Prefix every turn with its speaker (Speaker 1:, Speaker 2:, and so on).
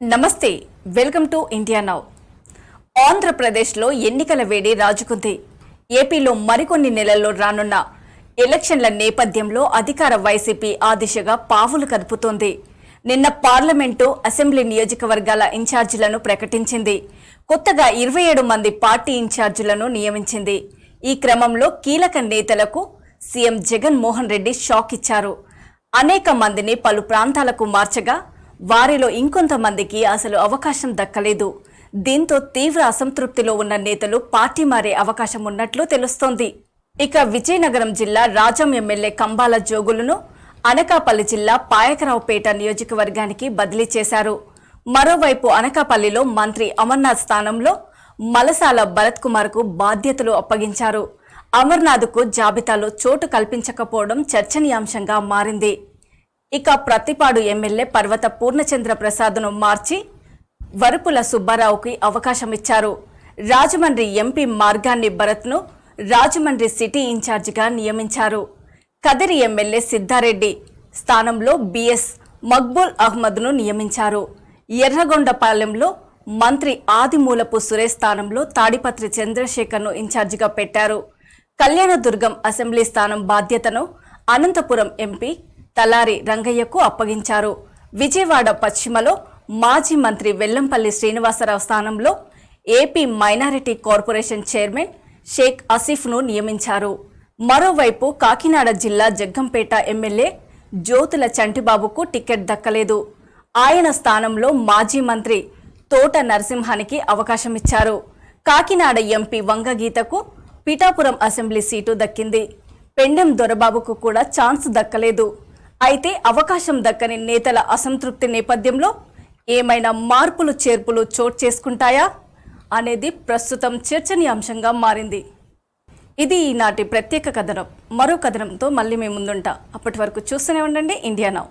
Speaker 1: నమస్తే welcome to India now. ఆంధ్రప్రదేశ్లో ఎన్నికల వేడి రాజుకుంది. ఏపీలో మరికొన్ని నెలల్లో రానున్న ఎలక్షన్ల నేపథ్యంలో అధికార వైసీపీ ఆ దిశగా పావులు కదుపుతోంది. నిన్న పార్లమెంటు అసెంబ్లీ నియోజకవర్గాల ఇన్ఛార్జీలను ప్రకటించింది. కొత్తగా ఇరవై ఏడు మంది పార్టీ ఇన్ఛార్జీలను నియమించింది. ఈ క్రమంలో కీలక నేతలకు సీఎం జగన్ మోహన్ రెడ్డి షాక్ ఇచ్చారు. అనేక మందిని పలు ప్రాంతాలకు మార్చగా వారిలో ఇంకొంతమందికి అసలు అవకాశం దక్కలేదు. దీంతో తీవ్ర అసంతృప్తిలో ఉన్న నేతలు పార్టీ మారే అవకాశం ఉన్నట్లు తెలుస్తోంది. ఇక విజయనగరం జిల్లా రాజం ఎమ్మెల్యే కంబాల జోగులను అనకాపల్లి జిల్లా పాయకరావుపేట నియోజకవర్గానికి బదిలీ చేశారు. మరోవైపు అనకాపల్లిలో మంత్రి అమర్నాథ్ స్థానంలో మలసాల భరత్ కుమార్కు బాధ్యతలు అప్పగించారు. అమర్నాథ్కు జాబితాలో చోటు కల్పించకపోవడం చర్చనీయాంశంగా మారింది. ఇక ప్రతిపాడు ఎమ్మెల్యే పర్వత పూర్ణచంద్ర ప్రసాద్ను మార్చి వరుపుల సుబ్బారావుకి అవకాశం ఇచ్చారు రాజమండ్రి ఎంపీ మార్గాన్ని భరత్ను రాజమండ్రి సిటీ ఇన్ఛార్జిగా నియమించారు. కదిరి ఎమ్మెల్యే సిద్ధారెడ్డి స్థానంలో బిఎస్ మక్బూల్ అహ్మద్ను నియమించారు. ఎర్రగొండపాలెంలో మంత్రి ఆదిమూలపు సురేష్ స్థానంలో తాడిపత్రి చంద్రశేఖర్ను ఇన్ఛార్జిగా పెట్టారు. కళ్యాణదుర్గం అసెంబ్లీ స్థానం బాధ్యతను అనంతపురం ఎంపీ తలారి రంగయ్యకు అప్పగించారు. విజయవాడ పశ్చిమలో మాజీ మంత్రి వెల్లంపల్లి శ్రీనివాసరావు స్థానంలో AP minority corporation chairman Sheikh అసిఫ్ను నియమించారు. మరోవైపు కాకినాడ జిల్లా జగ్గంపేట ఎమ్మెల్యే జ్యోతుల చంటిబాబుకు టికెట్ దక్కలేదు. ఆయన స్థానంలో మాజీ మంత్రి తోట నరసింహానికి అవకాశం ఇచ్చారు. కాకినాడ ఎంపీ వంగగీతకు పిఠాపురం అసెంబ్లీ సీటు దక్కింది. పెండెం దొరబాబుకు కూడా ఛాన్స్ దక్కలేదు. అయితే అవకాశం దక్కని నేతల అసంతృప్తి నేపథ్యంలో ఏమైనా మార్పులు చేర్పులు చోటు చేసుకుంటాయా అనేది ప్రస్తుతం చర్చనీయాంశంగా మారింది. ఇది ఈనాటి ప్రత్యేక కథనం. మరో కథనంతో మళ్ళీ మేము ముందుంటా. అప్పటి వరకు చూస్తూనే ఉండండి. India now.